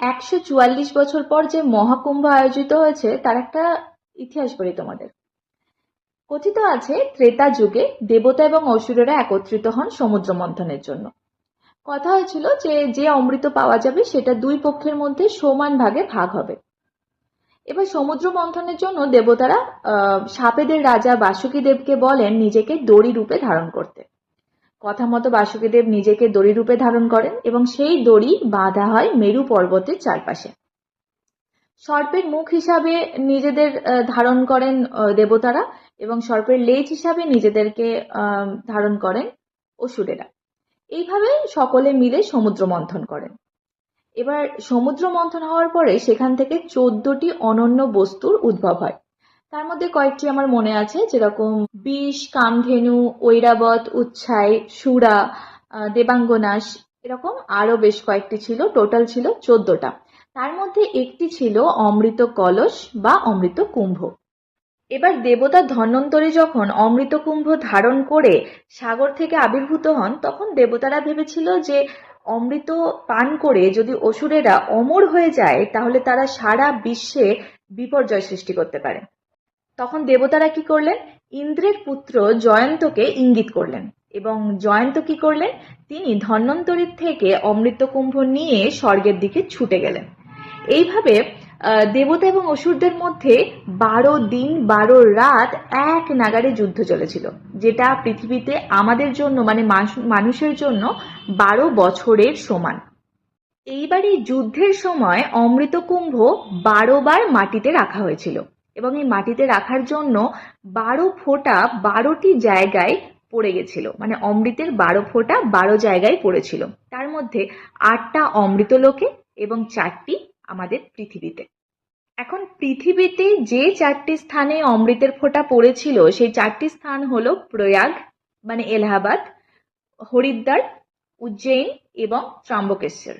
একশো চুয়াল্লিশ বছর পর যে মহাকুম্ভ আয়োজিত হয়েছে, তার একটা ইতিহাস বলি তোমাদের। কথিত আছে, ত্রেতা যুগে দেবতা এবং অসুরেরা একত্রিত হন সমুদ্র মন্থনের জন্য। কথা হয়েছিল যে যে অমৃত পাওয়া যাবে, সেটা দুই পক্ষের মধ্যে সমান ভাগে ভাগ হবে। এবার সমুদ্র মন্থনের জন্য দেবতারা সাপেদের রাজা বাসুকী দেবকে বলেন নিজেকে দড়ি রূপে ধারণ করতে। কথা মতো বাসুকিদেব নিজেকে দড়ি রূপে ধারণ করেন এবং সেই দড়ি বাঁধা হয় মেরু পর্বতের চারপাশে। সর্পের মুখ হিসাবে নিজেদের ধারণ করেন দেবতারা এবং সর্পের লেজ হিসাবে নিজেদেরকে ধারণ করেন অসুরেরা। এইভাবে সকলে মিলে সমুদ্র মন্থন করেন। এবার সমুদ্র মন্থন হওয়ার পরে সেখান থেকে চোদ্দটি অনন্য বস্তুর উদ্ভব হয়। তার মধ্যে কয়েকটি আমার মনে আছে, যেরকম বিষ, কামধেনু, ঐরাবত উচ্ছাই সুরা দেবাঙ্গনাশ, এরকম আরও বেশ কয়েকটি ছিল, টোটাল ছিল চোদ্দটা। তার মধ্যে একটি ছিল অমৃত কলস বা অমৃত কুম্ভ। এবার দেবতা ধন্বন্তরী যখন অমৃত কুম্ভ ধারণ করে সাগর থেকে আবির্ভূত হন, তখন দেবতারা ভেবেছিল যে অমৃত পান করে যদি অসুরেরা অমর হয়ে যায়, তাহলে তারা সারা বিশ্বে বিপর্যয় সৃষ্টি করতে পারে। দেবতারা কি করলেন? ইন্দ্রের পুত্র জয়ন্তকে ইঙ্গিত করলেন। এবং জয়ন্ত কি করলেন? তিনি ধন্বন্তরীর থেকে অমৃতকুম্ভ নিয়ে স্বর্গের দিকে ছুটে গেলেন। এইভাবে দেবতা এবং অসুরদের মধ্যে বারো দিন, বারো রাত এক নাগারে যুদ্ধ চলেছিল। যেটা পৃথিবীতে আমাদের জন্য মানে মানুষের জন্য বারো বছরের সমান। এইবার এই যুদ্ধের সময় অমৃতকুম্ভ বারো বার মাটিতে রাখা হয়েছিল। এবং এই মাটিতে রাখার জন্য বারো ফোঁটা বারোটি জায়গায় পড়ে গেছিল। মানে অমৃতের বারো ফোঁটা বারো জায়গায় পড়েছিল। তার মধ্যে আটটা অমৃত লোকে এবং চারটি আমাদের পৃথিবীতে। এখন পৃথিবীতে যে চারটি স্থানে অমৃতের ফোঁটা পড়েছিল, সেই চারটি স্থান হলো প্রয়াগ মানে এলাহাবাদ, হরিদ্বার, উজ্জয়িন এবং ত্রম্বকেশ্বর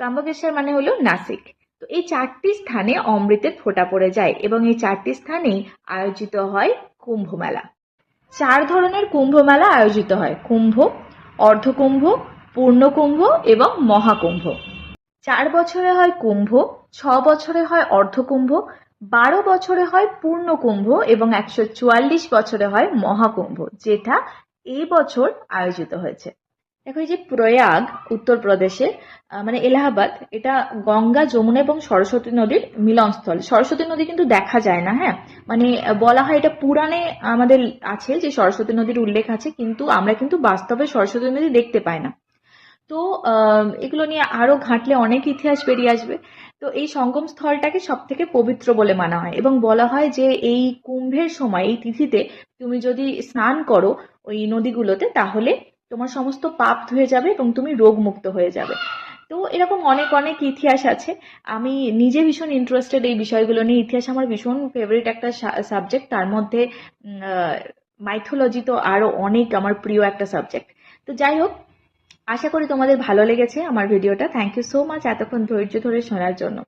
ত্রম্বকেশ্বর মানে হলো নাসিক। তো এই চারটি স্থানে অমৃতের ফোঁটা পড়ে যায় এবং এই চারটি স্থানেই আয়োজিত হয় কুম্ভ মেলা চার ধরনের কুম্ভ মেলা আয়োজিত হয়, কুম্ভ, অর্ধকুম্ভ, পূর্ণকুম্ভ এবং মহাকুম্ভ। চার বছরে হয় কুম্ভ, ছ বছরে হয় অর্ধকুম্ভ, বারো বছরে হয় পূর্ণকুম্ভ এবং একশো চুয়াল্লিশ বছরে হয় মহাকুম্ভ, যেটা এই বছর আয়োজিত হয়েছে। দেখো এই যে প্রয়াগ উত্তরপ্রদেশে মানে এলাহাবাদ, এটা গঙ্গা, যমুনা এবং সরস্বতী নদীর মিলনস্থল। সরস্বতী নদী কিন্তু দেখা যায় না হ্যাঁ? মানে বলা হয় এটা পুরাণে আমাদের আছে যে সরস্বতী নদীর উল্লেখ আছে, কিন্তু আমরা কিন্তু বাস্তবে সরস্বতী নদী দেখতে পাই না। তো এগুলো নিয়ে আরও ঘাঁটলে অনেক ইতিহাস বেরিয়ে আসবে। তো এই সঙ্গম স্থলটাকে সব থেকে পবিত্র বলে মানা হয় এবং বলা হয় যে এই কুম্ভের সময়, এই তিথিতে তুমি যদি স্নান করো ওই নদীগুলোতে, তাহলে তোমার সমস্ত পাপ ধুয়ে যাবে এবং তুমি রোগমুক্ত হয়ে যাবে। তো এরকম অনেক অনেক ইতিহাস আছে। আমি নিজে ভীষণ ইন্টারেস্টেড এই বিষয়গুলো নিয়ে। ইতিহাস আমার ভীষণ ফেভারিট একটা সাবজেক্ট তার মধ্যে মাইথোলজি তো আরও অনেক আমার প্রিয় একটা সাবজেক্ট তো যাই হোক, আশা করি তোমাদের ভালো লেগেছে আমার ভিডিওটা থ্যাংক ইউ সো মাচ এতক্ষণ ধৈর্য ধরে শোনার জন্য।